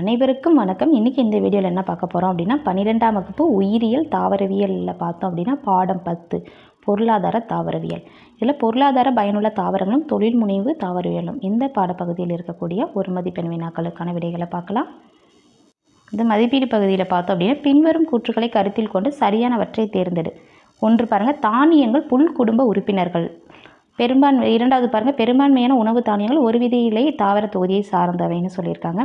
அனைவருக்கும் வணக்கம். இன்றைக்கி இந்த வீடியோவில் என்ன பார்க்க போகிறோம் அப்படின்னா பன்னிரெண்டாம் வகுப்பு உயிரியல் தாவரவியலில் பார்த்தோம் அப்படின்னா பாடம் பத்து பொருளாதார தாவரவியல். இதில் பொருளாதார பயனுள்ள தாவரங்களும் தொழில் முனைவு தாவரவியலும். இந்த பாடப்பகுதியில் இருக்கக்கூடிய ஒரு மதிப்பெண் வினாக்களுக்கான விடைகளை பார்க்கலாம். இந்த மதிப்பீடு பகுதியில் பார்த்தோம் அப்படின்னா பின்வரும் கூற்றுகளை கருத்தில் கொண்டு சரியானவற்றை தேர்ந்தெடு. ஒன்று பாருங்கள் தானியங்கள் புல் குடும்ப உறுப்பினர்கள். பெரும்பான்மை இரண்டாவது பாருங்கள் பெரும்பான்மையான உணவு தானியங்கள் ஒரு விதையிலே தாவர தொகுதியை சார்ந்தவைன்னு சொல்லியிருக்காங்க.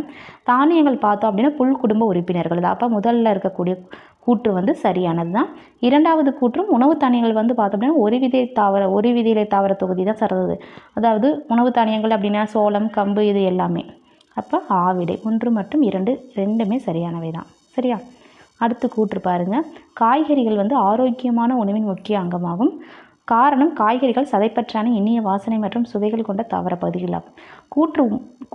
தானியங்கள் பார்த்தோம் அப்படின்னா புல் குடும்ப உறுப்பினர்கள். தான் அப்போ முதல்ல இருக்கக்கூடிய கூற்று வந்து சரியானது தான் இரண்டாவது கூற்றும் உணவு தானியங்கள் வந்து பார்த்தோம் அப்படின்னா ஒரு விதை தாவர ஒரு விதையிலே தாவர தொகுதி தான் சார்ந்தது. அதாவது உணவு தானியங்கள் அப்படின்னா சோளம் கம்பு இது எல்லாமே. அப்போ ஆவிடை ஒன்று மற்றும் இரண்டு ரெண்டுமே சரியானவை தான் சரியா? அடுத்து கூற்று பாருங்கள் காய்கறிகள் வந்து ஆரோக்கியமான உணவின் முக்கிய அங்கமாகும். காரணம் காய்கறிகள் சதைப்பற்றான இனிய வாசனை மற்றும் சுவைகள் கொண்ட தாவர பகுதிகளாகும். கூற்று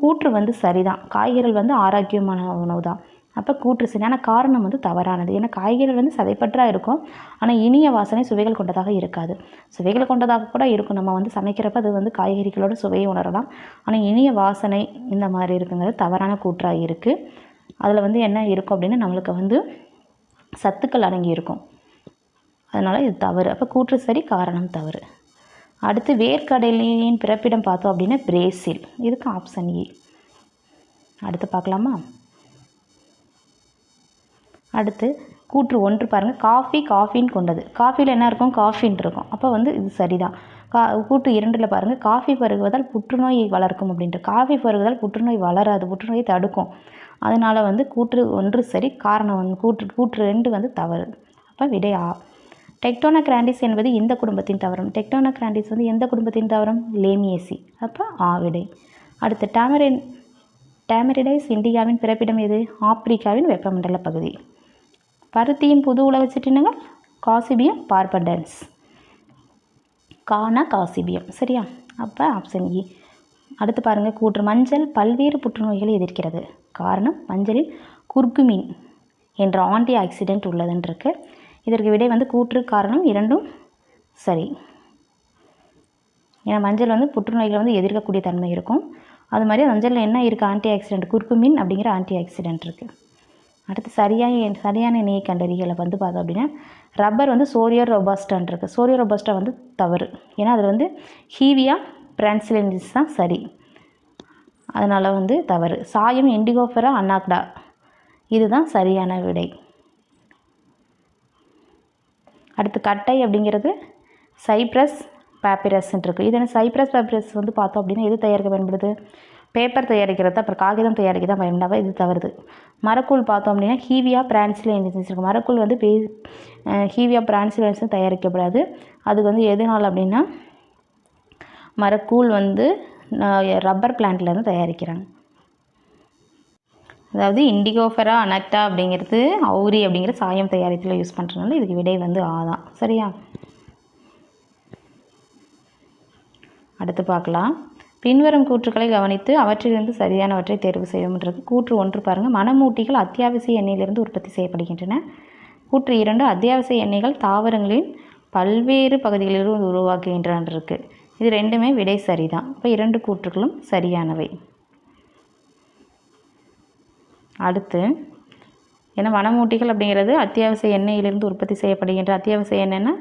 கூற்று வந்து சரிதான். காய்கறிகள் வந்து ஆரோக்கியமான உணவு தான் அப்போ கூற்று சரி ஆனால் காரணம் வந்து தவறானது. ஏன்னா காய்கறிகள் வந்து சதைப்பற்றாக இருக்கும். ஆனால் இனிய வாசனை சுவைகள் கொண்டதாக இருக்காது. சுவைகள் கொண்டதாக கூட இருக்கும். நம்ம வந்து சமைக்கிறப்ப அது வந்து காய்கறிகளோட சுவையை உணரலாம். ஆனால் இனிய வாசனை இந்த மாதிரி இருக்குங்கிறது தவறான கூற்றாக இருக்குது அதில் வந்து என்ன இருக்கும் அப்படின்னா நம்மளுக்கு வந்து சத்துக்கள் அடங்கி இருக்கும் அதனால் இது தவறு. அப்போ கூற்று சரி காரணம் தவறு. அடுத்து வேர்க்கடலின் பிறப்பிடம் பார்த்தோம் அப்படின்னா பிரேசில். இதுக்கு ஆப்ஷன் ஏ அடுத்து பார்க்கலாமா? அடுத்து கூற்று ஒன்று பாருங்கள் காஃபி காஃபின்னு கொண்டது. காஃபியில் என்ன இருக்கும்? காஃபின் இருக்கும். அப்போ வந்து இது சரிதான். கா கூற்று இரண்டில் பாருங்கள் காஃபி பருகுவதால் புற்றுநோய் வளர்க்கும் அப்படின்ட்டு காஃபி பருகுவதால் புற்றுநோய் வளராது. புற்றுநோயை தடுக்கும். அதனால் வந்து கூற்று ஒன்று சரி காரணம் வந்து கூற்று கூற்று ரெண்டு வந்து தவறு. அப்போ விடை ஆ. டெக்டோனா கிராண்டிஸ் என்பது எந்த குடும்பத்தின் தவறும். டெக்டோனா கிராண்டிஸ் வந்து எந்த குடும்பத்தின் தவறும்? லேமியேசி. அப்போ ஆவிடை. அடுத்து டாமரின் டேமரிடைஸ் இந்தியாவின் பிறப்பிடம் எது? ஆப்பிரிக்காவின் வெப்பமண்டல பகுதி. பருத்தியின் புது உலக சிற்றினங்கள்? காசிபியம் பார்பண்டன்ஸ் கானா காசிபியம். சரியா? அப்போ ஆப்ஷன் இ அடுத்து பாருங்கள் கூற்று. மஞ்சள் பல்வேறு புற்றுநோய்களை எதிர்க்கிறது. காரணம் மஞ்சளில் குர்குமின் என்ற ஆன்டி ஆக்சிடென்ட் உள்ளதுன்னு இதற்கு விடை வந்து கூற்று காரணம் இரண்டும் சரி. ஏன்னா மஞ்சள் வந்து புற்றுநோய்களை வந்து எதிர்க்கக்கூடிய தன்மை இருக்கும். அது மாதிரி மஞ்சளில் என்ன இருக்குது ஆன்டி ஆக்சிடென்ட் குறுக்குமின் அப்படிங்கிற ஆன்டி ஆக்சிடென்ட் இருக்குது அடுத்து சரியான சரியான இணையை கண்டறிகளை வந்து பார்த்தோம் அப்படின்னா ரப்பர் வந்து சோரியோ ரொபாஸ்டான் இருக்குது சோரியோ ரொபாஸ்டா வந்து தவறு. ஏன்னா அதில் வந்து ஹீவியா பிரான்சிலன்ஸ் தான் சரி. அதனால் வந்து தவறு. சாயம் இண்டிகோஃபெரா அன்னாக்டா. இதுதான் சரியான விடை. அடுத்து கட்டை அப்படிங்கிறது சைப்ரஸ் பேப்பிரஸ்ன்னு இருக்குது இது என்ன சைப்ரஸ் பேப்பிரஸ் வந்து பார்த்தோம் அப்படின்னா எது தயாரிக்க பயன்படுது? பேப்பர் தயாரிக்கிறது அப்புறம் காகிதம் தயாரிக்க தான் பயன்படாமல் இது தவறுது. மரக்கூழ் பார்த்தோம் அப்படின்னா ஹீவியா பிரான்ஸில் இருக்குது மரக்கூழ் வந்து பே ஹீவியா பிரான்சிலேன்ஸ் தயாரிக்கப்படாது. அதுக்கு வந்து எதனால் அப்படின்னா மரக்கூழ் வந்து ரப்பர் பிளான்ட்லேருந்து தயாரிக்கிறாங்க. அதாவது இண்டிகோஃபெரா அனக்டா அப்படிங்கிறது அவுரி அப்படிங்கிற சாயம் தயாரித்துல யூஸ் பண்ணுறதுனால இதுக்கு விடை வந்து ஆதான் சரியா? அடுத்து பார்க்கலாம். பின்வரும் கூற்றுக்களை கவனித்து அவற்றிலிருந்து சரியானவற்றை தேர்வு செய்யும்ன்றது கூற்று ஒன்று பாருங்கள் மணமூட்டிகள் அத்தியாவசிய எண்ணெயிலிருந்து உற்பத்தி செய்யப்படுகின்றன. கூற்று இரண்டு அத்தியாவசிய எண்ணெய்கள் தாவரங்களின் பல்வேறு பகுதிகளிலிருந்து உருவாக்குகின்றன இருக்குது இது ரெண்டுமே விடை சரிதான். இப்போ இரண்டு கூற்றுகளும் சரியானவை. அடுத்து ஏன்னா வனமூட்டிகள் அப்படிங்கிறது அத்தியாவசிய எண்ணெயிலிருந்து உற்பத்தி செய்யப்படுகின்ற அத்தியாவசிய எண்ணெய்னா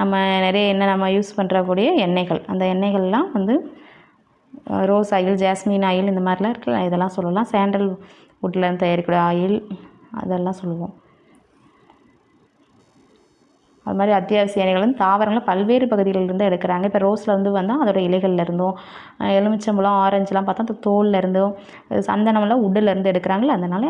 நம்ம நிறைய எண்ணெய் நம்ம யூஸ் பண்ணுறக்கூடிய எண்ணெய்கள். அந்த எண்ணெய்கள்லாம் வந்து ரோஸ் ஆயில் ஜாஸ்மின் ஆயில் இந்த மாதிரிலாம் இருக்குல்ல இதெல்லாம் சொல்லலாம். சாண்டல் வுட்லேருந்து தயாரிக்கக்கூடிய ஆயில் அதெல்லாம் சொல்லுவோம். அது மாதிரி அத்தியாவசிய இலைகளும் தாவரங்களும் பல்வேறு பகுதிகளிலிருந்து எடுக்கிறாங்க. இப்போ ரோஸில் வந்து வந்தால் அதோட இலைகள்லேருந்தும் எலுமிச்சம்பழம் ஆரஞ்சுலாம் பார்த்தா அந்த தோல்லேருந்தும் சந்தனமெல்லாம் உட்டுலேருந்து எடுக்கிறாங்களே அதனால்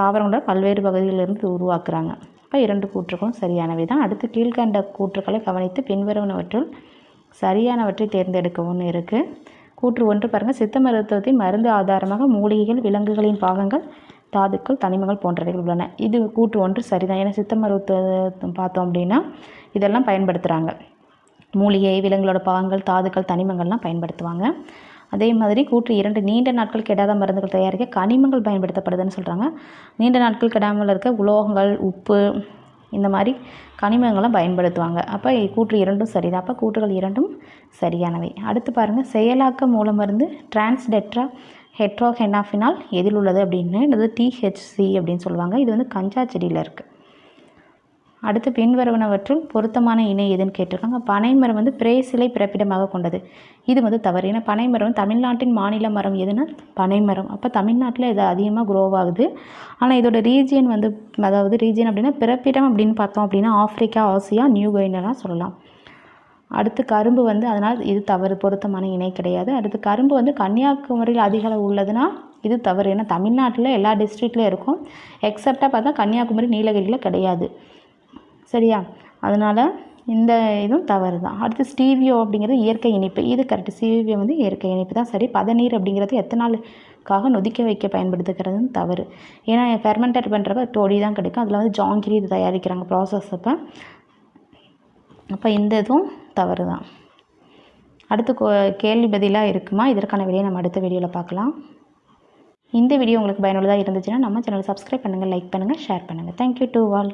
தாவரங்களோட பல்வேறு பகுதிகளிலிருந்து உருவாக்குறாங்க. இப்போ இரண்டு கூற்றுகளும் சரியானவை தான். அடுத்து கீழ்கண்ட கூற்றுக்களை கவனித்து பின்வருவனவற்றுள் சரியானவற்றை தேர்ந்தெடுக்கவும் இருக்குது கூற்று ஒன்று பாருங்கள் சித்த மருத்துவத்தின் மருந்து ஆதாரமாக மூலிகைகள் விலங்குகளின் பாகங்கள் தாதுக்கள் தனிமங்கள் போன்றவைகள் உள்ளன. இது கூற்று ஒன்று சரிதான். ஏன்னா சித்த மருத்துவம் பார்த்தோம் அப்படின்னா இதெல்லாம் பயன்படுத்துகிறாங்க மூலிகை விலங்குகளோட பாகங்கள் தாதுக்கள் தனிமங்கள்லாம் பயன்படுத்துவாங்க. அதே மாதிரி கூற்று இரண்டு நீண்ட நாட்கள் கெடாத மருந்துகள் தயாரிக்க கனிமங்கள் பயன்படுத்தப்படுதுன்னு சொல்கிறாங்க நீண்ட நாட்கள் கெடாமல் இருக்க உலோகங்கள் உப்பு இந்த மாதிரி கனிமங்களும் பயன்படுத்துவாங்க. அப்போ கூற்று இரண்டும் சரிதான். அப்போ கூற்றுகள் இரண்டும் சரியானவை. அடுத்து பாருங்கள் செயலாக்க மூலமருந்து டிரான்ஸ்டெட்ரா ஹெட்ரோஹெனாஃபினால் எதில் உள்ளது அப்படின்னு இது டிஹெச்சி அப்படின்னு சொல்லுவாங்க. இது வந்து கஞ்சா செடியில் இருக்குது அடுத்து பின்வருவனவற்றுள் பொருத்தமான இணை எதுன்னு கேட்டிருக்காங்க. பனைமரம் வந்து பிரேசிலை பிறப்பிடமாக கொண்டது. இது வந்து தவறு. ஏன்னா பனைமரம் தமிழ்நாட்டின் மாநில மரம் எதுனா பனைமரம். அப்போ தமிழ்நாட்டில் இது அதிகமாக க்ரோவ் ஆகுது. ஆனால் இதோட ரீஜியன் வந்து அதாவது ரீஜியன் அப்படின்னா பிறப்பிடம் அப்படின்னு பார்த்தோம் அப்படின்னா ஆஃப்ரிக்கா ஆசியா நியூ கைனெலாம் சொல்லலாம். அடுத்து கரும்பு வந்து அதனால் இது தவறு பொருத்தமான இணை கிடையாது. அடுத்து கரும்பு வந்து கன்னியாகுமரியில் அதிக அளவு உள்ளதுன்னா இது தவறு. ஏன்னா தமிழ்நாட்டில் எல்லா டிஸ்ட்ரிக்ட்லேயும் இருக்கும். எக்ஸப்டாக பார்த்தா கன்னியாகுமரி நீலகிரியில் கிடையாது. சரியா? அதனால் இந்த இதுவும் தவறு தான். அடுத்து ஸ்டீவியோ அப்படிங்கிறது இயற்கை இனிப்பு. இது கரெக்ட் ஸ்டீவியோ வந்து இயற்கை இனிப்பு தான். சரி பதநீர் அப்படிங்கிறது எத்தனாலுக்காக நொதிக்க வைக்க பயன்படுத்துகிறது தவறு. ஏன்னா ஃபெர்மெண்டட் பண்ணுறப்ப டோடி தான் கிடைக்கும். அதில் வந்து ஜாங்கிரி இது தயாரிக்கிறாங்க ப்ராசஸ் அப்போ அப்போ இந்த இதுவும் தவறு தான் அடுத்து கோ கேள்வி பதிலாக இருக்குமா? இதற்கான விடையை நம்ம அடுத்த வீடியோவில் பார்க்கலாம். இந்த வீடியோ உங்களுக்கு பயனுள்ளதாக இருந்துச்சுன்னா நம்ம சேனலை சப்ஸ்கிரைப் பண்ணுங்கள் லைக் பண்ணுங்கள் ஷேர் பண்ணுங்கள் தேங்க்யூ டு ஆல்